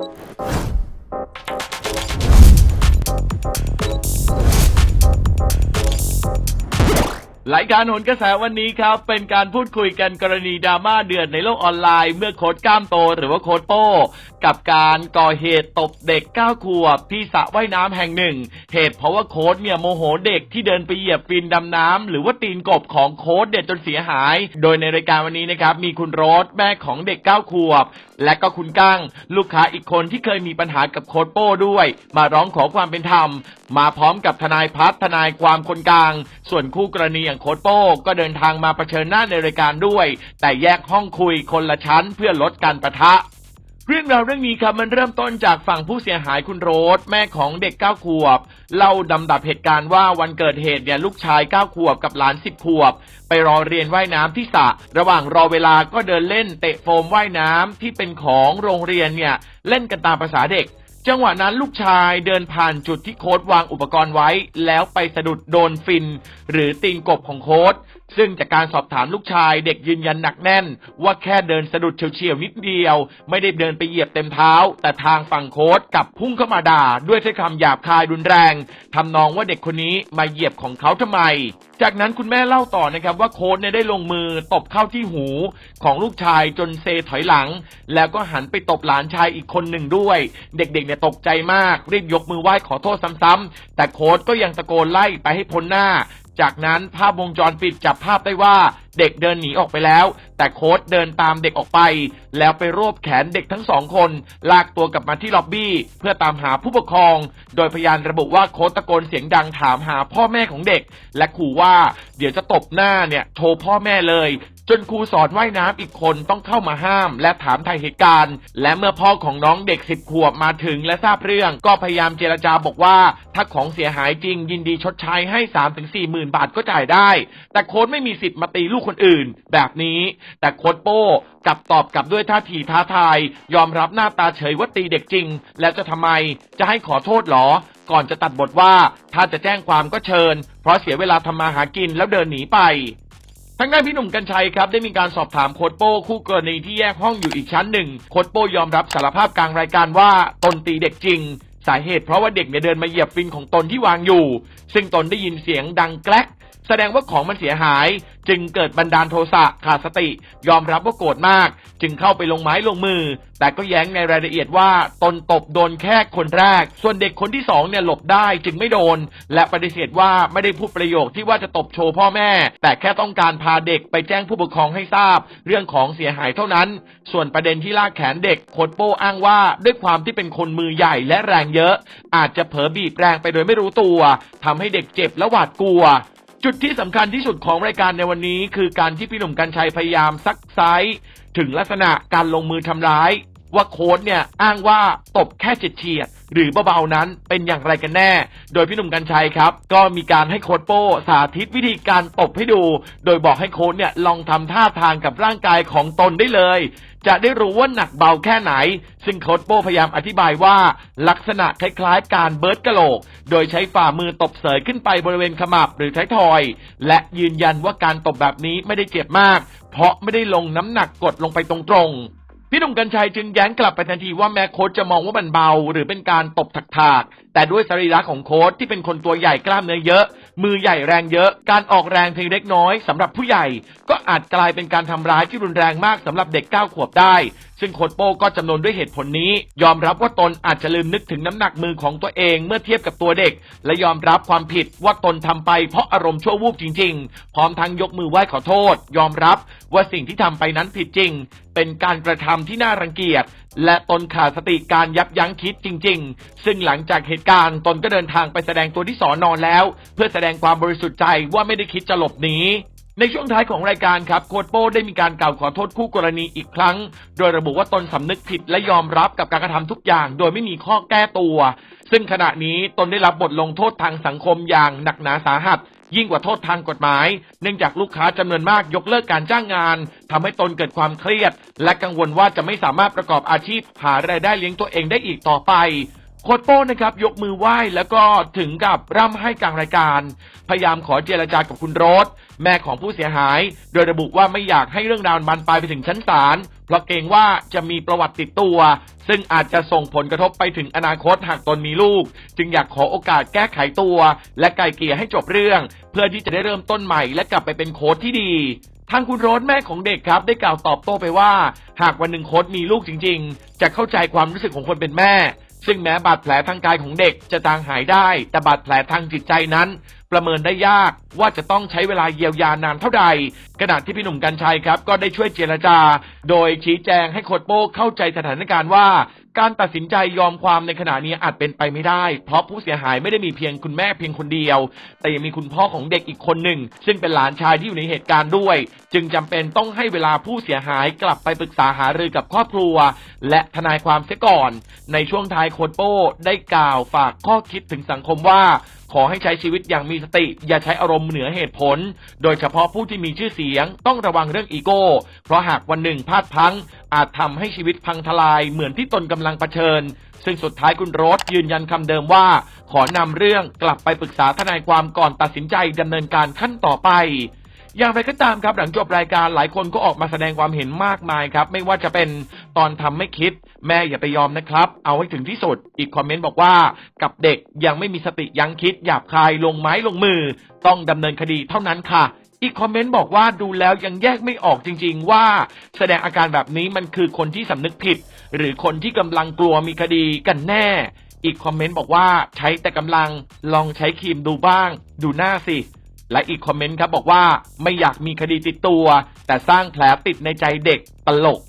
Oh. รายการโหนกระแสวันนี้ครับ เป็นการพูดคุยกันกรณีดราม่าเดือดในโลกออนไลน์ เมื่อโค้ดกล้ามโตหรือว่าโค้ดโป้ กับการก่อเหตุตบเด็ก 9 ขวบที่สระว่ายน้ำแห่งหนึ่ง เหตุเพราะว่าโค้ดเนี่ยโมโหเด็กที่เดินไปเหยียบฟินดำน้ำหรือว่าตีนกบของโค้ดเด็ดจนเสียหาย โดยในรายการวันนี้นะครับมีคุณโรสแม่ของเด็ก 9 ขวบ และก็คุณกั้ง ลูกค้าอีกคนที่เคยมีปัญหากับโค้ดโป้ด้วย มาร้องขอความเป็นธรรม มาพร้อมกับทนายพัฒน์ทนายความคนกลาง ส่วนคู่กรณีอย่างโค้ดโป้ก็เดินทางมาเผชิญหน้าในรายการด้วย แต่แยกห้องคุยคนละชั้นเพื่อลดการประทะเรื่องราวเรื่องนี้ครับมันเริ่มต้นจากฝั่งผู้เสียหายคุณโรสแม่ของเด็ก9ขวบเล่าดำดับเหตุการณ์ว่าวันเกิดเหตุเนี่ยลูกชาย9ขวบกับหลาน10ขวบ ไปรอเรียนว่ายน้ำที่สระระหว่างรอเวลาก็เดินเล่นเตะโฟมว่ายน้ำที่เป็นของโรงเรียนเนี่ยเล่นกันตามภาษาเด็ก จังหวะนั้นลูกชายเดินผ่านจุดที่โค้ดวางอุปกรณ์ไว้ แล้วไปสะดุดโดนฟิน หรือตีนกบของโค้ด ซึ่งจากการสอบถามลูกชายเด็กยืนยันหนักแน่น ว่าแค่เดินสะดุดเฉียวๆนิดเดียว ไม่ได้เดินไปเหยียบเต็มเท้า แต่ทางฝั่งโค้ดกลับพุ่งเข้ามาด่า ด้วยถ้อยคำหยาบคายรุนแรงทำนองว่าเด็กคนนี้มาเหยียบของเขาทำไม จากนั้นคุณแม่เล่าต่อนะครับว่าโค้ดเนี่ยได้ลงมือตบเข้าที่หูของลูกชายจนเซถอยหลัง แล้วก็หันไปตบหลานชายอีกคนหนึ่งด้วย เด็กๆเนี่ยตกใจมากรีบยกมือไหว้ขอโทษซ้ำๆแต่โค้ดก็ยังตะโกนไล่ไปให้พ้นหน้า จากนั้นภาพวงจรปิดจับภาพได้ว่า เด็กเดินหนีออกไปแล้ว แต่โค้ดเดินตามเด็กออกไป แล้วไปรวบแขนเด็กทั้งสองคน ลากตัวกลับมาที่ล็อบบี้ เพื่อตามหาผู้ปกครอง โดยพยานระบุว่าโค้ดตะโกนเสียงดังถามหาพ่อแม่ของเด็ก และขู่ว่าเดี๋ยวจะตบหน้าเนี่ยโทรพ่อแม่เลยจนครูสอนว่ายน้ำอีกคนต้องเข้ามาห้าม และถามไทยเหตุการณ์ และเมื่อพ่อของน้องเด็กสิบขวบมาถึงและทราบเรื่อง ก็พยายามเจรจาบอกว่า ถ้าของเสียหายจริงยินดีชดใช้ให้3าถึงสี่หมื่นบาทก็จ่ายได้ แต่โค้ดไม่มีสิทธิ์มาตีลูกคนอื่น แบบนี้ แต่โค้ดโป้กลับตอบกลับด้วยท่าทีท้าทาย ยอมรับหน้าตาเฉยว่าตีเด็กจริง แล้วจะทำไมจะให้ขอโทษหรอ ก่อนจะตัดบทว่าถ้าจะแจ้งความก็เชิญ เพราะเสียเวลาทำมาหากินแล้วเดินหนีไปทางด้านพี่หนุ่มกัญชัยครับ ได้มีการสอบถามโคดโป้คู่กรณีที่แยกห้องอยู่อีกชั้นหนึ่งโคดโป้ยอมรับสารภาพกลางรายการว่าตนตีเด็กจริง สาเหตุเพราะว่าเด็กเนี่ยเดินมาเหยียบฟินของตนที่วางอยู่ ซึ่งตนได้ยินเสียงดังแกลก แสดงว่าของมันเสียหาย จึงเกิดบันดาลโทสะขาดสติ ยอมรับว่าโกรธมาก จึงเข้าไปลงไม้ลงมือ แต่ก็แย้งในรายละเอียดว่าตนตบโดนแค่คนแรก ส่วนเด็กคนที่สองเนี่ยหลบได้จึงไม่โดน และปฏิเสธว่าไม่ได้พูดประโยคที่ว่าจะตบโชว์พ่อแม่ แต่แค่ต้องการพาเด็กไปแจ้งผู้ปกครองให้ทราบ เรื่องของเสียหายเท่านั้น ส่วนประเด็นที่ลากแขนเด็กโคดโป้อ้างว่าด้วยความที่เป็นคนมือใหญ่และแรงเยอะ อาจจะเผลอบีบแรงไปโดยไม่รู้ตัวทำให้เด็กเจ็บและหวาดกลัว จุดที่สำคัญที่สุดของรายการในวันนี้ คือการที่พี่หนุ่มกัญชัยพยายามซักไซส์ถึงลักษณะการลงมือทำร้าย ว่าโค้ดเนี่ยอ้างว่าตบแค่เฉียด หรือเบาๆนั้นเป็นอย่างไรกันแน่ โดยพี่หนุ่มกัญชัยครับ ก็มีการให้โค้ดโป้สาธิตวิธีการตบให้ดู โดยบอกให้โค้ดเนี่ยลองทำท่าทางกับร่างกายของตนได้เลย จะได้รู้ว่าหนักเบาแค่ไหน ซึ่งโค้ดโป้พยายามอธิบายว่าลักษณะคล้ายๆ การเบิร์ดกะโหลก โดยใช้ฝ่ามือตบเสยขึ้นไปบริเวณขมับหรือท้ายทอย และยืนยันว่าการตบแบบนี้ไม่ได้เจ็บมาก เพราะไม่ได้ลงน้ำหนักกดลงไปตรงๆ พี่หนุ่มกัญชัยจึงแย้งกลับไปทันทีว่าแม้โค้ชจะมองว่ามันเบา หรือเป็นการตบถากๆแต่ด้วยสรีระของโค้ชที่เป็นคนตัวใหญ่กล้ามเนื้อเยอะ มือใหญ่แรงเยอะ การออกแรงเพียงเล็กน้อยสำหรับผู้ใหญ่ ก็อาจกลายเป็นการทำร้ายที่รุนแรงมากสำหรับเด็ก9ขวบได้ ซึ่งโค้ชโป้ก็จำนวนด้วยเหตุผลนี้ ยอมรับว่าตนอาจจะลืมนึกถึงน้ำหนักมือของตัวเองเมื่อเทียบกับตัวเด็ก และยอมรับความผิดว่าตนทำไปเพราะอารมณ์ชั่ววูบจริง ๆ พร้อมทั้งยกมือไหว้ขอโทษ ยอมรับว่าสิ่งที่ทำไปนั้นผิดจริง เป็นการกระทำที่น่ารังเกียจและตนขาดสติการยับยั้งคิดจริง ๆ ซึ่งหลังจากเหตุการณ์ตนก็เดินทางไปแสดงตัวที่สอนอนแล้ว เพื่อแสดงความบริสุทธิ์ใจว่าไม่ได้คิดจะหลบหนี ในช่วงท้ายของรายการครับโคดโป้ได้มีการกล่าวขอโทษคู่กรณีอีกครั้ง โดยระบุว่าตนสำนึกผิดและยอมรับกับการกระทำทุกอย่าง โดยไม่มีข้อแก้ตัว ซึ่งขณะนี้ตนได้รับบทลงโทษทางสังคมอย่างหนักหนาสาหัส ยิ่งกว่าโทษทางกฎหมาย เนื่องจากลูกค้าจำนวนมากยกเลิกการจ้างงานทำให้ตนเกิดความเครียด และกังวลว่าจะไม่สามารถประกอบอาชีพหารายได้เลี้ยงตัวเองได้อีกต่อไป ค้ชโป้นะครับยกมือไหว้แล้วก็ถึงกับร่ำให้กลางรายการ พยายามขอเจรจากับคุณโรสแม่ของผู้เสียหาย โดยระบุว่าไม่อยากให้เรื่องราวมันบานปลายไปถึงชั้นศาลเพราะเกรงว่าจะมีประวัติติดตัว ซึ่งอาจจะส่งผลกระทบไปถึงอนาคตหากตนมีลูก จึงอยากขอโอกาสแก้ไขตัว และไกลเกลี่ยให้จบเรื่อง เพื่อที่จะได้เริ่มต้นใหม่และกลับไปเป็นโค้ชที่ดีทางคุณโรสแม่ของเด็กครับ ได้กล่าวตอบโต้ไปว่า หากวันหนึ่งโค้ชมีลูกจริง ๆ จะเข้าใจความรู้สึกของคนเป็นแม่ ซึ่งแม้บาดแผลทางกายของเด็กจะตางหายได้ แต่บาดแผลทางจิตใจนั้น ประเมินได้ยากว่าจะต้องใช้เวลาเยียวยานานเท่าใดขณะที่พี่หนุ่มกัญชัยครับ ก็ได้ช่วยเจรจา โดยชี้แจงให้โคดโป้เข้าใจสถานการณ์ว่า การตัดสินใจยอมความในขณะนี้อาจเป็นไปไม่ได้ เพราะผู้เสียหายไม่ได้มีเพียงคุณแม่เพียงคนเดียว แต่ยังมีคุณพ่อของเด็กอีกคนหนึ่ง ซึ่งเป็นหลานชายที่อยู่ในเหตุการณ์ด้วย จึงจำเป็นต้องให้เวลาผู้เสียหายกลับไปปรึกษาหารือกับครอบครัว และทนายความเสียก่อน ในช่วงท้ายโคดโป้ได้กล่าวฝากข้อคิดถึงสังคมว่าขอให้ใช้ชีวิตอย่างมีสติ อย่าใช้อารมณ์เหนือเหตุผล โดยเฉพาะผู้ที่มีชื่อเสียง ต้องระวังเรื่องอีโก้ เพราะหากวันหนึ่งพลาดพลั้ง อาจทำให้ชีวิตพังทลายเหมือนที่ตนกำลังเผชิญ ซึ่งสุดท้ายคุณโรสยืนยันคำเดิมว่า ขอนำเรื่องกลับไปปรึกษาทนายความก่อนตัดสินใจดำเนินการขั้นต่อไปอย่างไรก็ตามครับหลังจบรายการหลายคนก็ออกมาแสดงความเห็นมากมายครับ ไม่ว่าจะเป็นตอนทำไม่คิด แม่อย่าไปยอมนะครับ เอาให้ถึงที่สุด อีกคอมเมนต์บอกว่ากับเด็กยังไม่มีสติยังคิดหยาบคายลงไม้ลงมือ ต้องดำเนินคดีเท่านั้นค่ะ อีกคอมเมนต์บอกว่าดูแล้วยังแยกไม่ออกจริง ๆ ว่าแสดงอาการแบบนี้มันคือคนที่สำนึกผิด หรือคนที่กำลังกลัวมีคดีกันแน่ อีกคอมเมนต์บอกว่าใช้แต่กำลังลองใช้ครีมดูบ้าง ดูหน้าสิ และอีกคอมเมนต์ครับบอกว่าไม่อยากมีคดีติดตัว แต่สร้างแผลติดในใจเด็กตลก